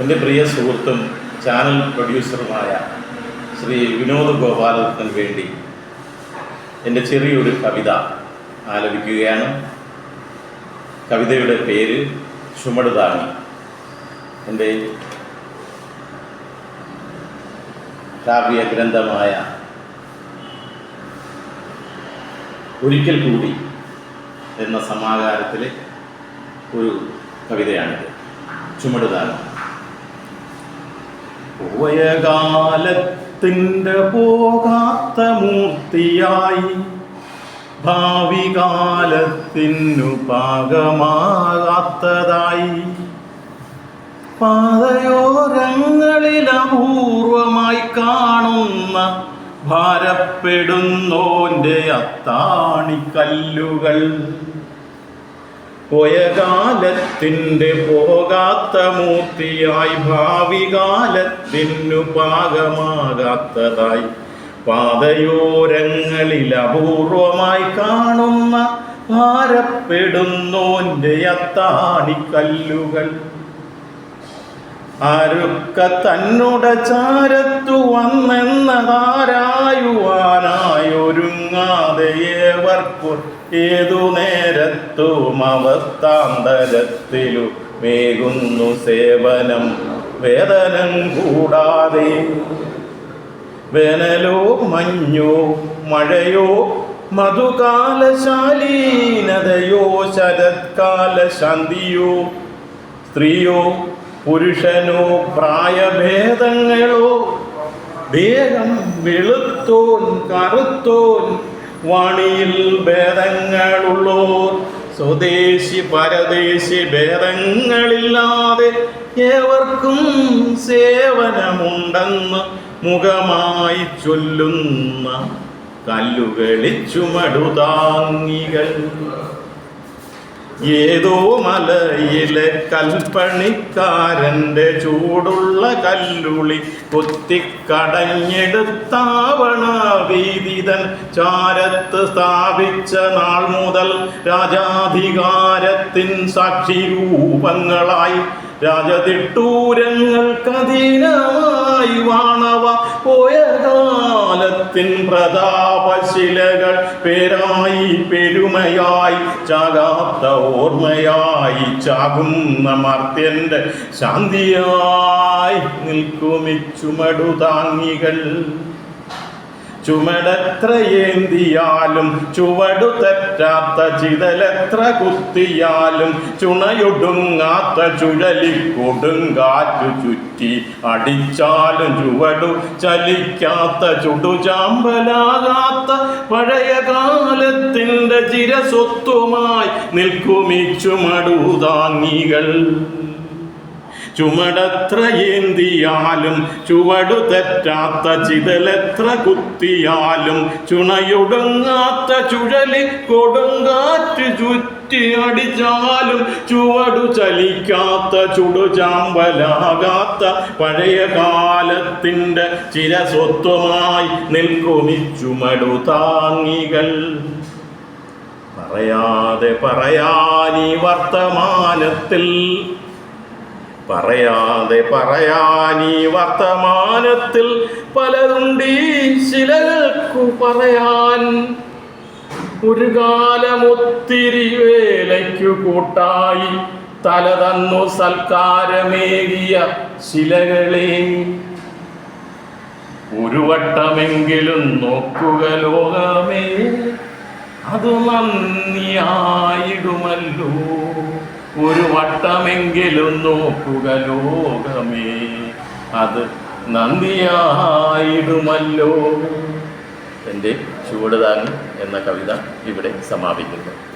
എന്റെ പ്രിയ സുഹൃത്തും ചാനൽ പ്രൊഡ്യൂസറുമായ ശ്രീ വിനോദ് ഗോപാലകൃഷ്ണന് വേണ്ടി എന്റെ ചെറിയൊരു കവിത ആലപിക്കുകയാണ്. കവിതയുടെ പേര് ചുമടുതാങ്ങി എന്റെ കാവ്യ ഗ്രന്ഥമായ ഒരിക്കൽ കൂടി എന്ന സമാകാരത്തിലെ ഒരു കവിതയാണിത്. ചുമടുതാങ്ങി പോയ കാലത്തിന്റെ പോകാത്ത മൂർത്തിയായി ഭാവി കാലത്തിനു പാകമാകാത്തതായി. പാതയോരങ്ങളിൽ അപൂർവമായി കാണുന്ന ഭാരപ്പെടുന്നോന്റെ അത്താണിക്കല്ലുകൾ. പോയ കാലത്തിന്റെ പോകാത്ത മൂർത്തിയായി ഭാവി കാലത്തിനു പാകമാകാത്തതായി പാതയോരങ്ങളിൽ അപൂർവമായി കാണുന്ന ഭാരപ്പെടുന്നോന്റെ അത്താണിക്കല്ലുകൾ. ആരൊക്ക തന്നോട് ചാരത്തു വന്നെന്നതാരായുവാനായൊരുങ്ങാതെ ഏവർക്കു ഏതു നേരത്തും അവസ്ഥാന്തരത്തിലു വേകുന്നു സേവനം. വേദനം കൂടാതെ വേനലോ മഞ്ഞോ മഴയോ മധുകാലശാലീനതയോ ശരത്കാല ശാന്തിയോ സ്ത്രീയോ പുരുഷനോ പ്രായഭേദങ്ങളോ വേഗം വെളുത്തോൻ കറുത്തോൻ വാണിയിൽ ഭേദങ്ങളുള്ളോർ സ്വദേശി പരദേശി ഭേദങ്ങളില്ലാതെ ഏവർക്കും സേവനമുണ്ടെന്ന് മുഖമായി ചൊല്ലുന്ന കല്ലുകളി ചുമടുതാങ്ങികൾ ഏതോ മലയിലെ കൽപ്പണിക്കാരന്റെ ചൂടുള്ള കല്ലുളി കൊത്തിക്കടഞ്ഞെടുത്താവണ വീതിതൻ ചാരത്ത് സ്ഥാപിച്ച നാൾ മുതൽ രാജാധികാരത്തിൻ സാക്ഷി രൂപങ്ങളായി രാജതിട്ടൂരങ്ങൾക്കധീനമായി വാണവ പോയ കാലത്തിൻ പ്രതാപശിലകൾ പേരായി പെരുമയായി ചാകാത്ത ഓർമ്മയായി ചാകുന്ന മർത്യന്റെ ശാന്തിയായി നിൽക്കുമി ചുമടെത്ര ഏന്തിയാലും ചുവടു തെറ്റാത്ത ചിതലെത്ര കുത്തിയാലും ചുണയൊടുങ്ങാത്ത ചുഴലി കൊടുങ്കാറ്റു ചുറ്റി അടിച്ചാലും ചുവടു ചലിക്കാത്ത ചുടുചാമ്പലാകാത്ത പഴയ കാലത്തിന്റെ ചിരസ്വത്വമായി നിൽക്കുമി ചുമടുതാങ്ങികൾ ചുമടത്ര ഏന്തിയാലും ചുവടു തെറ്റാത്ത ചിതലെത്ര കുത്തിയാലും ചുണയൊടുങ്ങാത്ത ചുഴലി കൊടുങ്കാറ്റ് ചുറ്റി അടിച്ചാലും ചുവടു ചലിക്കാത്ത ചുടു ചാമ്പലാകാത്ത പഴയ കാലത്തിന്റെ ചിരസ്വത്വമായി നിൽക്കുമി ചുമടു താങ്ങികൾ. പറയാതെ പറയാനീ വർത്തമാനത്തിൽ പറയാതെ പറയാനീ വർത്തമാനത്തിൽ പലതുണ്ടീ ശിലകൾക്കു പറയാൻ. ഒരു കാലമൊത്തിരി വേലയ്ക്കു കൂട്ടായി തല തന്നു സൽക്കാരമേകിയ ശിലകളെ. ഒരു വട്ടമെങ്കിലും നോക്കുക ലോകമേ. അത് നന്ദിയായിടുമല്ലോ. ഒരു വട്ടമെങ്കിലും നോക്കുക ലോകമേ. അത് നന്ദിയായിടുമല്ലോ. എന്റെ ചുവടുതാങ്ങ് എന്ന കവിത ഇവിടെ സമാപിക്കുന്നു.